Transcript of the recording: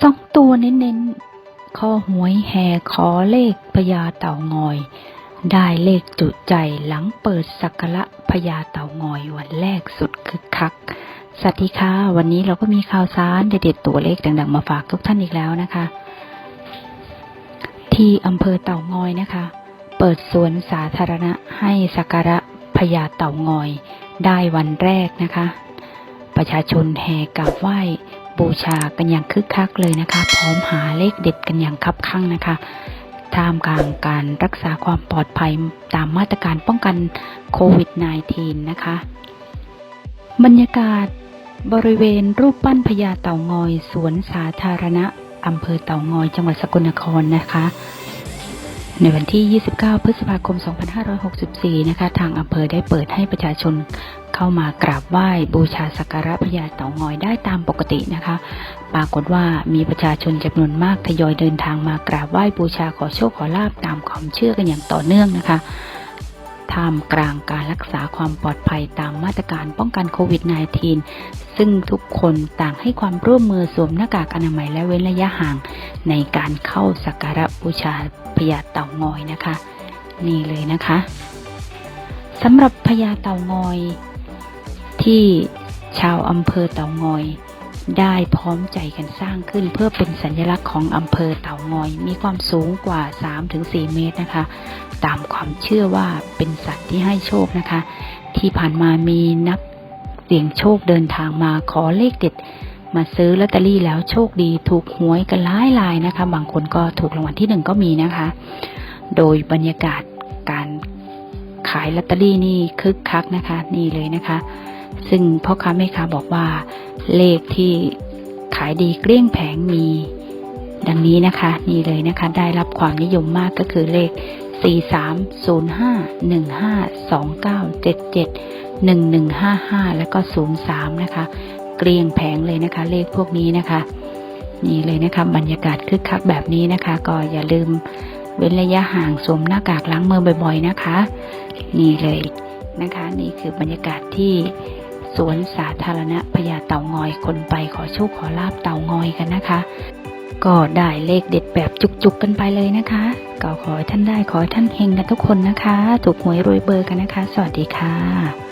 สองตัวเน้นๆคอหวยแห่ขอเลขพญาเต่างอย ได้เลขจุใจหลังเปิดสักการะพญาเต่างอยวันแรกสุดคึกคัก สวัสดีค่ะ วันนี้เราก็มีข่าวสารเด็ดๆตัวเลขดังๆ มาฝากทุกท่านอีกแล้วนะคะ ที่อำเภอเต่างอยนะคะ เปิดสวนสาธารณะให้สักการะพญาเต่างอย ได้วันแรกนะคะ ประชาชนแห่กราบไหว้ บูชากันอย่างคึกคักเลยนะคะ พร้อมหาเลขเด็ดกันอย่างคับคั่งนะคะท่ามกลางการรักษาความปลอดภัยตามมาตรการป้องกันโควิด -19 นะคะ บรรยากาศบริเวณรูปปั้นพญาเต่างอย สวนสาธารณะอำเภอเต่างอย จังหวัดสกลนครนะคะ ในวันที่ 29 พฤษภาคม 2564 นะคะ ทางอำเภอได้เปิดให้ประชาชน เข้ามากราบไหว้บูชาสักการะพญาเต่างอยได้ตามปกตินะคะ ปรากฏว่ามีประชาชนจำนวนมากทยอยเดินทางมากราบไหว้บูชาขอโชคขอลาบตามความเชื่อกันอย่างต่อเนื่องนะคะท่ามกลางการรักษาความปลอดภัยตามมาตรการป้องกันโควิด -19 ซึ่งทุกคนต่างให้ความร่วมมือสวมหน้ากากอนามัยและเว้นระยะห่าง ในการเข้าสักการะบูชาพญาเต่างอยนะคะ นี่เลยนะคะสำหรับพญาเต่างอย ที่ชาวอำเภอเต่างอย ได้พร้อมใจกันสร้างขึ้น เพื่อเป็นสัญลักษณ์ของอำเภอเต่างอย มีความสูงกว่า 3-4 เมตรนะคะ ตามความเชื่อว่าเป็นสัตว์ที่ให้โชคนะคะ ที่ผ่านมามีนักเสี่ยงโชคเดินทางมาขอเลขเด็ด มาซื้อลอตเตอรี่แล้วโชคดีถูกหวยกันหลายลายนะคะ บางคนก็ถูกรางวัลที่หนึ่งก็มีนะคะ โดยบรรยากาศการ ขายลอตเตอรี่นี่คึกคักนะคะ นี่เลยนะคะ ซึ่งพ่อค้าแม่ค้าบอกว่า เลขที่ขายดีเกลี้ยงแผงมี ดังนี้นะคะ นี่เลยนะคะ ได้รับความนิยมมากก็คือเลข 4 3 0 5 1 5 2 9 7 7 1 1 5 5 แล้วก็ 03 นะคะ เกลี้ยงแผงเลยนะคะ เลขพวกนี้นะคะ นี่เลยนะคะ บรรยากาศคึกคักแบบนี้นะคะ ก็อย่าลืม เว้นระยะห่างสวมหน้ากากล้างมือบ่อยๆนะคะ นี่เลยนะคะ นี่คือบรรยากาศที่สวนสาธารณะพญาเต่างอยคนไปขอโชคขอลาบเต่างอยกันนะคะ ก็ได้เลขเด็ดแบบจุกๆกันไปเลยนะคะก็ขอให้ท่านได้ขอให้ท่านเฮงกันทุกคนนะคะ ถูกหวยรวยเบอร์กันนะคะ สวัสดีค่ะ